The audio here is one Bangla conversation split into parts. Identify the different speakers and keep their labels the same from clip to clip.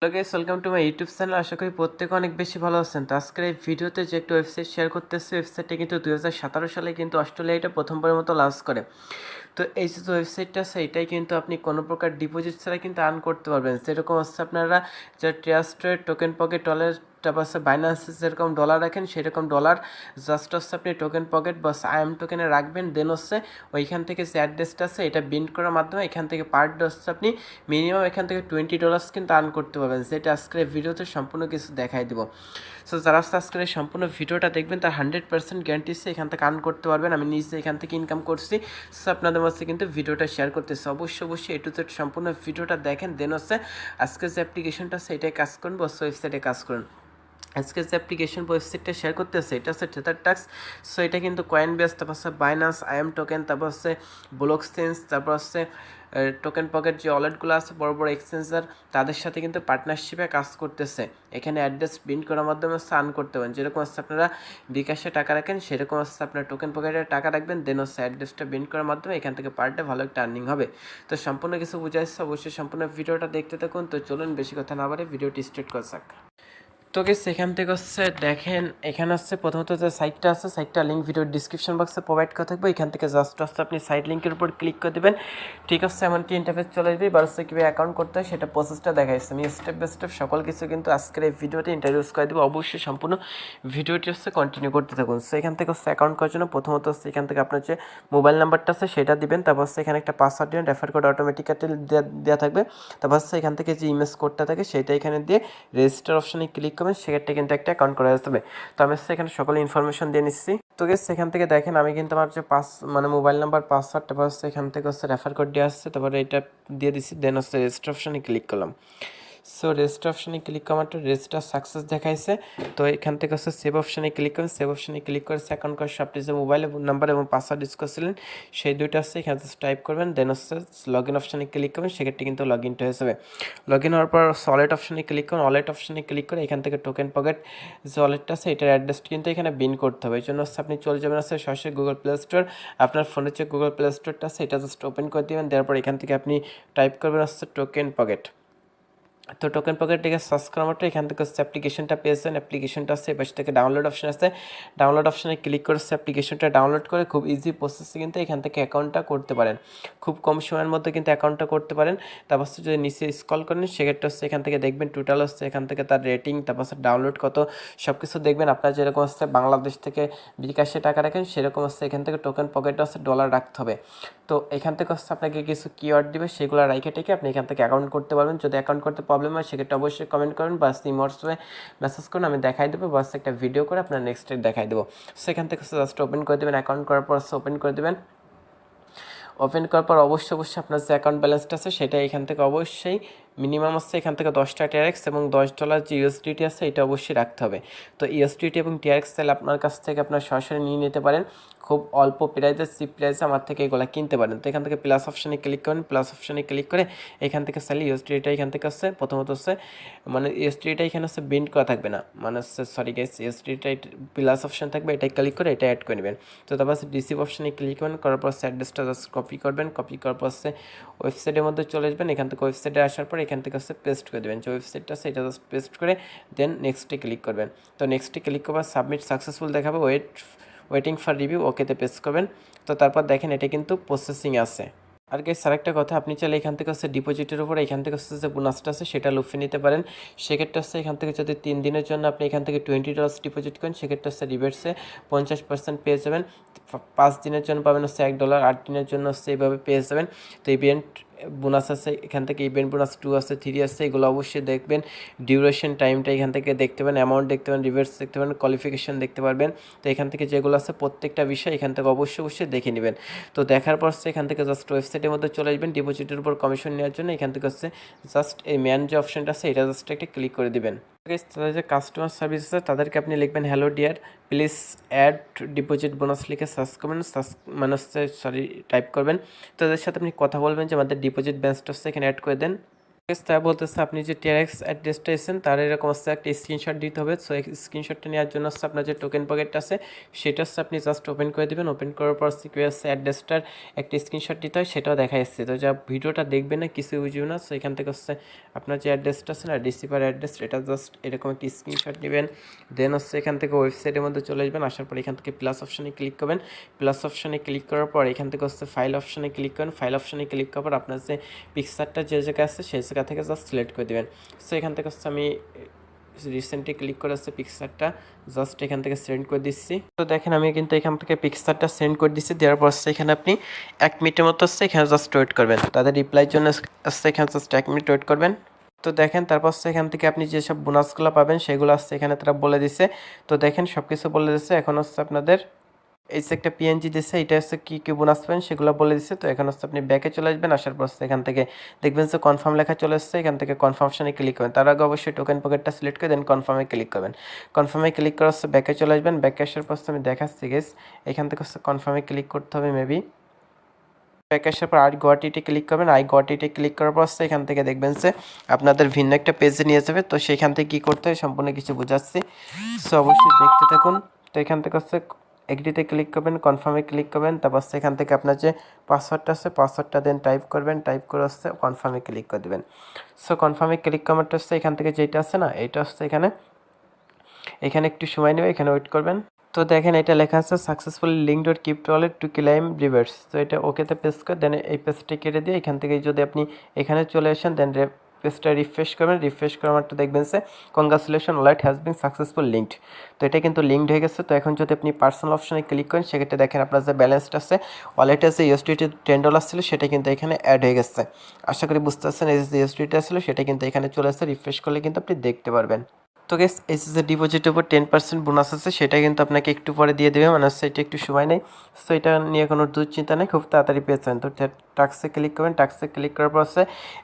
Speaker 1: Hello guys, welcome to my YouTube channel. আশা করি প্রত্যেকে অনেক বেশি ভালো আছেন। তো আজকের এই ভিডিওতে যে একটা ওয়েবসাইট শেয়ার করতেছি, ওয়েবসাইটটা কিন্তু দু হাজার সতেরো সালে কিন্তু অস্ট্রেলিয়াটা প্রথমবারের মতো লঞ্চ করে। তো এই যে ওয়েবসাইটটা আছে, এটাই কিন্তু আপনি কোনো প্রকার ডিপোজিট ছাড়া কিন্তু আর্ন করতে পারবেন। সেরকম হচ্ছে আপনারা যে ট্রাস্টেড টোকেন পকেট ডলার তারপর হচ্ছে বাইন্যান্সে যেরকম ডলার রাখেন, সেরকম ডলার জাস্ট হচ্ছে আপনি টোকেন পকেট বা আইএম টোকেনে রাখবেন দেন হচ্ছে ওইখান থেকে যে অ্যাড্রেসটা আছে, এটা বিন্ড করার মাধ্যমে এখান থেকে পার ডে হচ্ছে আপনি মিনিমাম এখান থেকে টোয়েন্টি ডলার্স কিন্তু আর্ন করতে পারবেন, যেটা আজকের ভিডিওতে সম্পূর্ণ কিছু দেখাই দেবো। সো যারা আজকের সম্পূর্ণ ভিডিওটা দেখবেন, তার হান্ড্রেড পার্সেন্ট গ্যারান্টি সে এখান থেকে আর্ন করতে পারবেন। আমি নিজে এখান থেকে ইনকাম করছি সো আপনাদের মধ্যে কিন্তু ভিডিওটা শেয়ার করতেছি। অবশ্যই অবশ্যই এ টু সম্পূর্ণ ভিডিওটা দেখেন দেন হচ্ছে আজকের যে অ্যাপ্লিকেশনটা এটাই কাজ করুন বা ওয়েবসাইটে কাজ করুন। যে অ্যাপ্লিকেশন ওয়েবসাইটটা শেয়ার করতেছে, এটা হচ্ছে টেথার টাক্স সো এটা কিন্তু কয়েন বেস তারপর হচ্ছে বাইনান্স আইএম টোকেন তারপর হচ্ছে ব্লক চেঞ্জ তারপর হচ্ছে টোকেন পকেট যে ওয়ালেটগুলো আছে, বড় বড় এক্সচেঞ্জার তাদের সাথে কিন্তু পার্টনারশিপে কাজ করতেছে। এখানে অ্যাড্রেস প্রিন্ট করার মাধ্যমে হচ্ছে আর্ন করতে পারেন। যেরকম হচ্ছে আপনারা বিকাশে টাকা রাখেন, সেরকম হচ্ছে আপনার টোকেন পকেটে টাকা রাখবেন দেন হচ্ছে অ্যাড্রেসটা প্রিন্ট করার মাধ্যমে এখান থেকে পার ডে ভালো একটা আর্নিং হবে। তো সম্পূর্ণ কিছু বুঝাইছে, অবশ্যই সম্পূর্ণ ভিডিওটা দেখতে থাকুন। তো চলুন, বেশি কথা না বাড়ে ভিডিওটি স্টার্ট করা যাক। তো গেস এখান থেকে হচ্ছে দেখেন, এখানে হচ্ছে প্রথমত যে সাইটটা আছে সাইটটা লিঙ্ক ভিডিওর ডিসক্রিপশন বক্সে প্রোভাইড করা থাকবে। এখান থেকে জাস্ট হচ্ছে আপনি সাইট লিঙ্কের উপর ক্লিক করে দেবেন। ঠিক আছে, এমনকি ইন্টারফেস চলে যাবে এবার হচ্ছে কীভাবে অ্যাকাউন্ট করতে হয় সেটা প্রসেসটা দেখাইছে আমি স্টেপ বাই স্টেপ সকল কিছু কিন্তু আজকের এই ভিডিওতে ইন্টারভিউস করে দেবো। অবশ্যই সম্পূর্ণ ভিডিওটি হচ্ছে কন্টিনিউ করতে থাকুন। সো এখান থেকে হচ্ছে অ্যাকাউন্ট করার জন্য প্রথমত হচ্ছে এখান থেকে আপনার যে মোবাইল নাম্বারটা আছে সেটা দিবেন। তারপর হচ্ছে এখানে একটা পাসওয়ার্ড দিবেন। রেফার কোড অটোমেটিক্যালি দেওয়া থাকবে। তারপর হচ্ছে এখান থেকে যে ইমেজ কোডটা থাকে সেটা এখানে দিয়ে রেজিস্টার অপশানে ক্লিক করবেন। সেক্ষেত্রে কিন্তু একটা অ্যাকাউন্ট করা যেতে হবে। তো আমি সেখানে সকল ইনফরমেশন দিয়ে নিচ্ছি। তো গেছে সেখান থেকে দেখেন, আমি কিন্তু আমার যে পাস মানে মোবাইল নাম্বার পাসওয়ার্ড তারপর হচ্ছে থেকে হচ্ছে রেফার কোড দিয়ে আসছে। তারপরে এটা দিয়ে দিচ্ছি দেন হচ্ছে রেজিস্ট্রেশনে ক্লিক করলাম। সো রেজিস্টার অপশানে ক্লিক করা মাত্র রেজিস্টার সাকসেস দেখাইছে। তো এখান থেকে হচ্ছে সেভ অপশনে ক্লিক করেন। সেভ অপশনে ক্লিক করে অ্যাকাউন্ট করে আপনি যে মোবাইল নাম্বার এবং পাসওয়ার্ড ইউজ করছিলেন, সেই দুইটা হচ্ছে এখানে টাইপ করবেন। দেন হচ্ছে লগ ইন অপশানে ক্লিক করবেন, সেক্ষেত্রে কিন্তু লগ ইনটা হয়ে যাবে। লগ ইন হওয়ার পর ওয়ালেট অপশানে ক্লিক করুন। ওয়ালেট অপশানে ক্লিক করে এখান থেকে টোকেন পকেট যে ওয়ালেটটা আছে, এটার অ্যাড্রেসটা কিন্তু এখানে বিন করতে হবে। এই জন্য হচ্ছে আপনি চলে যাবেন হচ্ছে সরাসরি গুগল প্লে স্টোর আপনার ফোনের যে গুগল প্লে স্টোরটা আছে, এটা জাস্ট ওপেন করে দেবেন। দেওয়ার পর এখান থেকে আপনি টাইপ করবেন হচ্ছে টোকেন পকেট তো টোকেন পকেট থেকে সার্চ করার মাত্র এখান থেকে হচ্ছে অ্যাপ্লিকেশনটা পেয়েছেন অ্যাপ্লিকেশনটা আছে এবার থেকে ডাউনলোড অপশন আছে। ডাউনলোড অপশনে ক্লিক করে অ্যাপ্লিকেশনটা ডাউনলোড করে খুব ইজি প্রসেসে কিন্তু এখান থেকে অ্যাকাউন্টটা করতে পারেন। খুব কম সময়ের মধ্যে কিন্তু অ্যাকাউন্টটা করতে পারেন। তারপর যদি নিচে স্কল করেন, সেক্ষেত্রে হচ্ছে এখান থেকে দেখবেন টোটাল হচ্ছে এখান থেকে তার রেটিং তারপর ডাউনলোড কত সব কিছু দেখবেন। আপনার যেরকম হচ্ছে বাংলাদেশ থেকে বিকাশে টাকা রাখেন, সেরকম হচ্ছে এখান থেকে টোকেন পকেটে হচ্ছে ডলার রাখতে হবে। তো এখান থেকে হচ্ছে আপনাকে কিছু কিওয়ার্ড দিবে, সেগুলো রাইখে টেকে আপনি এখান থেকে অ্যাকাউন্ট করতে পারবেন। যদি অ্যাকাউন্ট করতে প্রবলেম হয়, সেক্ষেত্রে অবশ্যই কমেন্ট করুন বা সিম হোয়াটসঅ্যাপে মেসেজ করুন, আমি দেখাই দেবো বাস একটা ভিডিও করে আপনার নেক্সট দেখাই দেবো। সেখান থেকে জাস্ট ওপেন করে দেবেন অ্যাকাউন্ট করার পর ওপেন করে দেবেন। ওপেন করার পর অবশ্যই অবশ্যই আপনার যে অ্যাকাউন্ট ব্যালেন্সটা আছে, সেটা এখান থেকে অবশ্যই মিনিমাম হচ্ছে এখান থেকে দশটা টিআরএক্স এবং দশ ডলার যে ইউএসডিটি আছে, এটা অবশ্যই রাখতে হবে। তো ইউএসডিটি এবং টিআরএক্স তাহলে আপনার কাছ থেকে আপনার সরাসরি নিয়ে নিতে পারেন। খুব অল্প প্রাইজে চিপ প্রাইসে আমার থেকে এগুলো কিনতে পারেন। তো এখান থেকে প্লাস অপশানে ক্লিক করেন প্লাস অপশানে ক্লিক করে এখান থেকে চাইলে ইউএসডিটা এখান থেকে হচ্ছে, প্রথমত হচ্ছে মানে ইউএসডিটা এখানে হচ্ছে বিন্ড করা থাকবে না। মানে হচ্ছে সরি গেস ইউএসডিটা প্লাস অপশান থাকবে, এটাই ক্লিক করে এটা অ্যাড করে নেবেন। তো তারপর হচ্ছে ডিসিভ অপশানে ক্লিক করেন, করার পর অ্যাড্রেসটা জাস্ট কপি করবেন। কপি করার পর হচ্ছে ওয়েবসাইটের মধ্যে চলে আসবেন। এখান থেকে ওয়েবসাইটে আসার পর এখান থেকে হচ্ছে পেস্ট করে দেবেন। যে ওয়েবসাইটটা এটা জাস্ট পেস্ট করে দেন নেক্সটে ক্লিক করবেন। তো নেক্সটে ক্লিক করবার সাবমিট সাকসেসফুল দেখাবে ওয়েট ওয়েটিং ফর রিভিউ ওকেতে পেস্ট করবেন। তো তারপর দেখেন এটা কিন্তু প্রসেসিং আছে। আর গেস আরেকটা কথা, আপনি চাইলে এখান থেকে হচ্ছে ডিপোজিটের উপর এখান থেকে হচ্ছে যে বোনাসটা আছে, সেটা লুফে নিতে পারেন। সেক্ষেত্রে হচ্ছে এখান থেকে যদি তিন দিনের জন্য আপনি এখান থেকে টোয়েন্টি ডলার্স ডিপোজিট করেন, সেক্ষেত্রে হচ্ছে রিবেটসে পঞ্চাশ পার্সেন্ট পেয়ে যাবেন। পাঁচ দিনের জন্য পাবেন হচ্ছে এক ডলার আট দিনের জন্য হচ্ছে এইভাবে পেয়ে যাবেন। তো ইভেন্ট বোনাস আছে, এখান থেকে ইভেন্ট বোনাস টু আছে থ্রি আছে, এগুলো অবশ্যই দেখবেন। ডিউরেশন টাইমটা এখান থেকে দেখতে পাবেন অ্যামাউন্ট দেখতে পাবেন রিভার্স দেখতে পাবেন কোয়ালিফিকেশন দেখতে পারবেন। তো এখান থেকে যেগুলো আছে প্রত্যেকটা বিষয় এখান থেকে অবশ্যই অবশ্যই দেখে নেবেন। তো দেখার পর এখান থেকে জাস্ট ওয়েবসাইটের মধ্যে চলে আসবেন ডিপোজিটের উপর কমিশন নেওয়ার জন্য এখান থেকে হচ্ছে জাস্ট এই ম্যান যে অপশনটা আছে, এটা জাস্ট একটা ক্লিক করে দিবেন। তাদের যে কাস্টমার সার্ভিস আছে, তাদেরকে আপনি লিখবেন hello dear please add deposit bonus লিখে সার্চ করবেন সার্চ মানে সরি টাইপ করবেন। তাদের সাথে আপনি কথা বলবেন যে, আমাদের ডিপোজিট ব্যালেন্সটা এখানে অ্যাড করে দেন। তা বলতেছে আপনি যে টেরেক্স অ্যাড্রেসটা এসেছেন, তার এরকম হচ্ছে একটা স্ক্রিনশট দিতে হবে। সো স্ক্রিনশটটা নেওয়ার জন্য হচ্ছে আপনার যে টোকেন পকেটটা আছে, সেটা হচ্ছে আপনি জাস্ট ওপেন করে দেবেন। ওপেন করার পর হচ্ছে অ্যাড্রেসটার একটা স্ক্রিনশট দিতে হয়, সেটাও দেখা যাচ্ছে। তো যা ভিডিওটা দেখবেন না কিছু বুঝবে না। সো এখান থেকে হচ্ছে আপনার যে অ্যাড্রেসটা আছে না রিসিভার অ্যাড্রেস এটা জাস্ট এরকম একটি স্ক্রিনশট নেবেন। দেন হচ্ছে এখান থেকে ওয়েবসাইটের মধ্যে চলে আসবেন। আসার পর এখান থেকে প্লাস অপশানে ক্লিক করবেন। প্লাস অপশানে ক্লিক করার পর এখান থেকে হচ্ছে ফাইল অপশানে ক্লিক করেন ফাইল অপশানে ক্লিক করার পর আপনার যে পিকচারটা যে জায়গায় আছে, সেই জায়গা থেকে জাস্ট সিলেক্ট করে দেবেন। সো এখান থেকে হচ্ছে আমি রিসেন্টলি ক্লিক করে হচ্ছে পিকচারটা জাস্ট এখান থেকে সেন্ড করে দিচ্ছি। তো দেখেন, আমি কিন্তু এখান থেকে পিকচারটা সেন্ড করে দিচ্ছি। দেওয়ার পর এখানে আপনি এক মিনিটের মতো হচ্ছে এখানে জাস্ট ওয়েট করবেন। তাদের রিপ্লাইয়ের জন্য হচ্ছে এখানে জাস্ট এক মিনিট ওয়েট করবেন। তো দেখেন, তারপর এখান থেকে আপনি যেসব বোনাসগুলো পাবেন, সেগুলো আসছে এখানে তারা বলে দিছে। তো দেখেন সব কিছু বলে দিচ্ছে এখন হচ্ছে আপনাদের এই যে একটা পিএনজি দিচ্ছে এটা হচ্ছে কী কী বোনাস পাবেন সেগুলো বলে দিচ্ছে তো এখন হচ্ছে আপনি ব্যাকে চলে আসবেন, আসার পর এখান থেকে দেখবেন যে কনফার্ম লেখা চলে আসছে, এখান থেকে কনফার্মেশনে ক্লিক করবেন। তার আগে অবশ্যই টোকেন পকেটটা সিলেক্ট করে দেন কনফার্মে ক্লিক করবেন। কনফার্মে ক্লিক করার হচ্ছে ব্যাকে চলে আসবেন ব্যাকে আসার পর আমি দেখাচ্ছি গেস এখান থেকে হচ্ছে কনফার্মে ক্লিক করতে হবে মেবি ব্যাক আসার পর আই গোয়াটিতে ক্লিক করবেন। আই গোয়াটিতে ক্লিক করার পর এখান থেকে দেখবেন যে আপনাদের ভিন্ন একটা পেজে নিয়ে যাবে। তো সেখান থেকে কী করতে হয়, সম্পূর্ণ কিছু বোঝাচ্ছি। সো অবশ্যই দেখতে থাকুন। তো এখান থেকে হচ্ছে এগ্রিতে ক্লিক করবেন কনফার্মে ক্লিক করবেন, তারপর সেখান থেকে আপনার যে পাসওয়ার্ডটা আছে পাসওয়ার্ডটা দেন টাইপ করবেন টাইপ করে হচ্ছে কনফার্মে ক্লিক করে দেবেন। সো কনফার্মে ক্লিক করারটা হচ্ছে এখান থেকে যেটা আছে না, এটা হচ্ছে এখানে। এখানে একটু সময় নেবে, এখানে ওয়েট করবেন। তো দেখেন এটা লেখা আছে successfully link dot keep wallet to claim reverse তো এটা ওকেতে পেস্ট করে দেন এই পেজটা কেটে দিয়ে এখান থেকে যদি আপনি এখানে চলে আসেন দেন পেজটা রিফ্রেশ করবেন রিফ্রেশ করার মাত্র দেখবেন সে congratulation wallet has been successful linked তো এটা কিন্তু লিঙ্কড হয়ে গেছে। তো এখন যদি আপনি পার্সোনাল অপশনে ক্লিক করেন, সেক্ষেত্রে দেখেন আপনার যে ব্যালেন্সটা আছে ওয়ালেটে যে ইউএসডিটি টেন ডলার ছিল, সেটা কিন্তু এখানে অ্যাড হয়ে গেছে। আশা করি বুঝতে পারছেন, এই যে ইউএসডিটি ছিল, সেটা কিন্তু এখানে চলে আসছে। রিফ্রেশ করলে কিন্তু আপনি দেখতে পারবেন। তো গেস এই যে ডিপোজিটের উপর টেন পার্সেন্ট বোনাস আছে, সেটা কিন্তু আপনাকে একটু পরে দিয়ে দেবে মানে এটা একটু সময় নেই সো এটা নিয়ে কোনো দুশ্চিন্তা নেই, খুব তাড়াতাড়ি পেয়েছেন তো টাক্সে ক্লিক করবেন টাক্সে ক্লিক করার পর হচ্ছে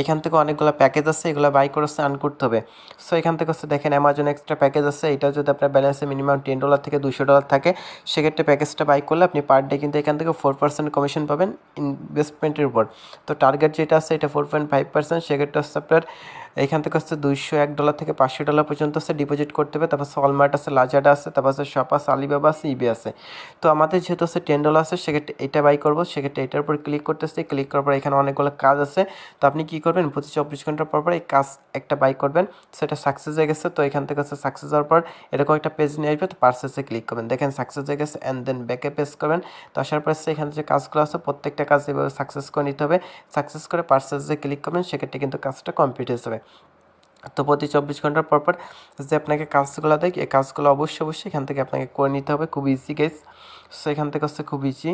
Speaker 1: এখান থেকে অনেকগুলো প্যাকেজ আছে, এগুলো বাই করে হচ্ছে আর্ন করতে হবে। সো এখান থেকে হচ্ছে দেখেন অ্যামাজন এক্সট্রা প্যাকেজ আছে এটা যদি আপনার ব্যালেন্সে মিনিমাম টেন ডলার থেকে দুশো ডলার থাকে, সেক্ষেত্রে প্যাকেজটা বাই করলে আপনি পার ডে কিন্তু এখান থেকে ফোর পার্সেন্ট কমিশন পাবেন ইনভেস্টমেন্টের উপর। তো টার্গেট যেটা আছে, এটা ফোর পয়েন্ট ফাইভ পার্সেন্ট সেক্ষেত্রে হচ্ছে আপনার এখান থেকে হচ্ছে দুইশো এক ডলার থেকে পাঁচশো ডলার পর্যন্ত হচ্ছে ডিপোজিট করতে হবে। তারপর সলমার্ট আছে লাজাডা আছে, তারপর হচ্ছে শপ আছে আলিবাবা আছে ইবে আছে। তো আমাদের যেহেতু হচ্ছে টেন ডলার আছে, সেক্ষেত্রে এটা বাই করব। সেক্ষেত্রে এটার উপর ক্লিক করতেছে। ক্লিক করার পর এখানে অনেকগুলো কাজ আছে। তো আপনি কী করবেন? প্রতি চব্বিশ ঘণ্টা পর পর এই কাজ একটা বাই করবেন। সেটা সাকসেস হয়ে গেছে। তো এখান থেকে হচ্ছে সাকসেস হওয়ার পর এরকম একটা পেজ নিয়ে আসবে। তো পার্সেসে ক্লিক করবেন। দেখেন সাকসেস হয়ে গেছে অ্যান্ড দেন ব্যাকে পেজ করবেন। তো আসার পর এখানে যে কাজগুলো আছে, প্রত্যেকটা কাজ এভাবে সাকসেস করে নিতে হবে। সাকসেস করে পার্সেসে ক্লিক করবেন। সেক্ষেত্রে কিন্তু কাজটা কমপ্লিট হয়ে যাবে। তো প্রতি চব্বিশ ঘণ্টার পরপর পর যে আপনাকে কাজগুলো দেয় এই কাজগুলো অবশ্যই অবশ্যই এখান থেকে আপনাকে করে নিতে হবে। খুব ইজি গেস সো এখান থেকে হচ্ছে খুব ইজি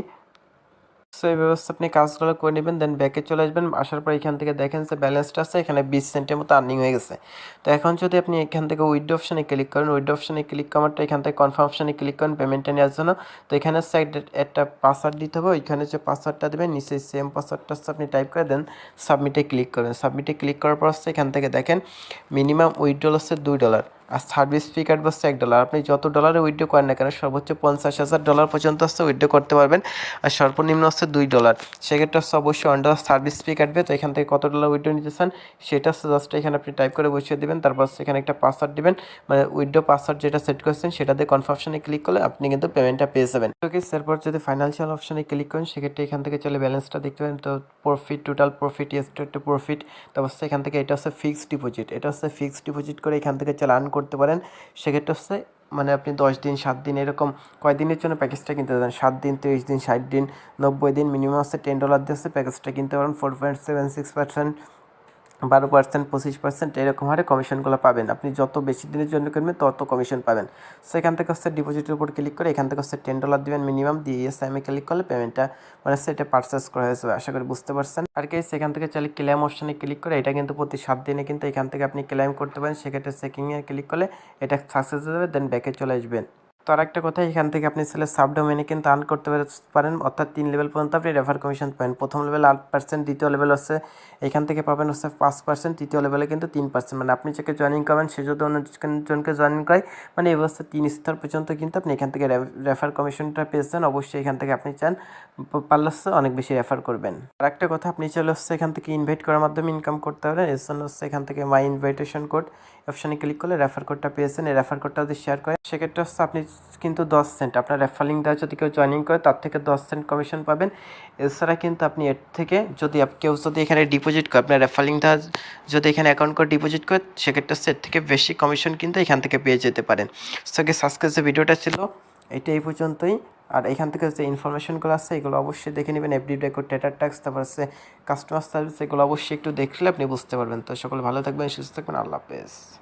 Speaker 1: সো এই ব্যবস্থা আপনি কাজগুলো করে নেবেন দেন ব্যাকে চলে আসবেন। আসার পর এখান থেকে দেখেন যে ব্যালেন্সটা আছে, এখানে বিশ সেন্টের মতো আর্নিং হয়ে গেছে। তো এখন যদি আপনি এখান থেকে উইড অপশানে ক্লিক করেন উইড অপশানে ক্লিক করারটা এখান থেকে কনফার্ম অপশানে ক্লিক করেন পেমেন্টটা নেওয়ার জন্য। তো এখানে একটা পাসওয়ার্ড দিতে হবে, ওইখানে যে পাসওয়ার্ডটা দেবেন, নিচে সেম পাসওয়ার্ডটা আপনি টাইপ করে দেন সাবমিটে ক্লিক করবেন সাবমিটে ক্লিক করার পর হচ্ছে এখান থেকে দেখেন মিনিমাম উইড্রল হচ্ছে দুই ডলার আর সার্ভিস ফি কাটবে হচ্ছে এক ডলার আপনি যত ডলারে উইথড্র করেন না কেন, সর্বোচ্চ পঞ্চাশ হাজার ডলার পর্যন্ত হচ্ছে উইথড্র করতে পারবেন। আর সর্বনিম্ন হচ্ছে দুই ডলার সেক্ষেত্রে হচ্ছে অবশ্যই অন্ডার সার্ভিস ফি কাটবে তো এখান থেকে কত ডলার উইথড্র নিতে চান, সেটা হচ্ছে জাস্ট এখানে আপনি টাইপ করে বসিয়ে দেবেন। তারপর সেখানে একটা পাসওয়ার্ড দেবেন। মানে উইথড্র পাসওয়ার্ড যেটা সেট করেছেন সেটাতে কনফার্মেশনে ক্লিক করলে আপনি কিন্তু পেমেন্টটা পেয়ে যাবেন। ওকে তারপর যদি ফাইন্যান্সিয়াল অপশনে ক্লিক করেন, সেক্ষেত্রে এখান থেকে চলে ব্যালেন্সটা দেখতে পারেন। তো profit total profit estate to profit তারপর এখান থেকে এটা হচ্ছে ফিক্সড ডিপোজিট এটা হচ্ছে ফিক্সড ডিপোজিট করে এখান থেকে চালান আর্ন করতে পারেন। সেক্ষেত্রে হচ্ছে মানে আপনি দশ দিন, সাত দিন এরকম কয়দিনের জন্য প্যাকেজটা কিনতে পারেন? সাত দিন, তিরিশ দিন, ষাট দিন, নব্বই দিন মিনিমাম হচ্ছে টেন ডলার দিয়ে প্যাকেজটা কিনতে পারেন। Four point seven six percent বারো পার্সেন্ট পঁচিশ পার্সেন্ট এরকম হারে কমিশনগুলো পাবেন। আপনি যত বেশি দিনের জন্য কিনবেন, তত কমিশন পাবেন। সো এখান থেকে হচ্ছে ডিপোজিটের উপর ক্লিক করে এখান থেকে হচ্ছে টেন ডলার দেবেন মিনিমাম দিয়ে এস আইমে ক্লিক করলে পেমেন্টটা মানে সেটা পারচেস করা হয়ে যাবে। আশা করি বুঝতে পারছেন। আর কি সেখান থেকে চাইলে ক্লেম অপশানে ক্লিক করে এটা কিন্তু প্রতি সাত দিনে কিন্তু এখান থেকে আপনি ক্লেম করতে পারেন। সেক্ষেত্রে চেকিংয়ে ক্লিক করলে এটা সাকসেস হয়ে যাবে দেন ব্যাকে চলে আসবেন। তো আর একটা কথা, এখান থেকে আপনি ছেলে সাবডোমেনে কিন্তু আর্ন করতে পারেন। অর্থাৎ তিন লেভেল পর্যন্ত আপনি রেফার কমিশন পাবেন। প্রথম লেভেল আট পার্সেন্ট দ্বিতীয় লেভেল হচ্ছে এখান থেকে পাবেন হচ্ছে পাঁচ পার্সেন্ট তৃতীয় লেভেলে কিন্তু তিন পার্সেন্ট মানে আপনি যাকে জয়েনিং করবেন সে যদি অন্যজনকে জয়েনিং করে মানে এই অবস্থা তিন স্তর পর্যন্ত কিন্তু আপনি এখান থেকে রেফার কমিশনটা পেয়েছেন। অবশ্যই এখান থেকে আপনি চান পারলে অনেক বেশি রেফার করবেন। আর একটা কথা, আপনি চলে হচ্ছে এখান থেকে ইনভাইট করার মাধ্যমে ইনকাম করতে পারেন। এর জন্য হচ্ছে এখান থেকে মাই ইনভাইটেশন কোড অপশানে ক্লিক করলে রেফার কোডটা পেয়েছেন। এই রেফার কোডটা যদি শেয়ার করেন, সেক্ষেত্রে হচ্ছে আপনি কিন্তু দশ সেন্ট আপনার রেফার লিঙ্ক দেওয়া যদি কেউ জয়েনিং করে, তার থেকে দশ সেন্ট কমিশন পাবেন। এছাড়া কিন্তু আপনি এর থেকে যদি কেউ যদি এখানে ডিপোজিট করে, আপনার রেফার লিঙ্ক দেওয়া যদি এখানে অ্যাকাউন্ট করে ডিপোজিট করে, সেক্ষেত্রে এর থেকে বেশি কমিশন কিন্তু এখান থেকে পেয়ে যেতে পারেন। সো আজকে যে ভিডিওটা ছিল, এটা এই পর্যন্তই। আর এখান থেকে যে ইনফরমেশনগুলো আছে, এগুলো অবশ্যই দেখে নেবেন। এফডি রেকর্ড ডেটার ট্যাক্স তারপর হচ্ছে কাস্টমার সার্ভিস এগুলো অবশ্যই একটু দেখলে আপনি বুঝতে পারবেন। তো সকলে ভালো থাকবেন, সুস্থ থাকবেন। আল্লাহ হাফেজ।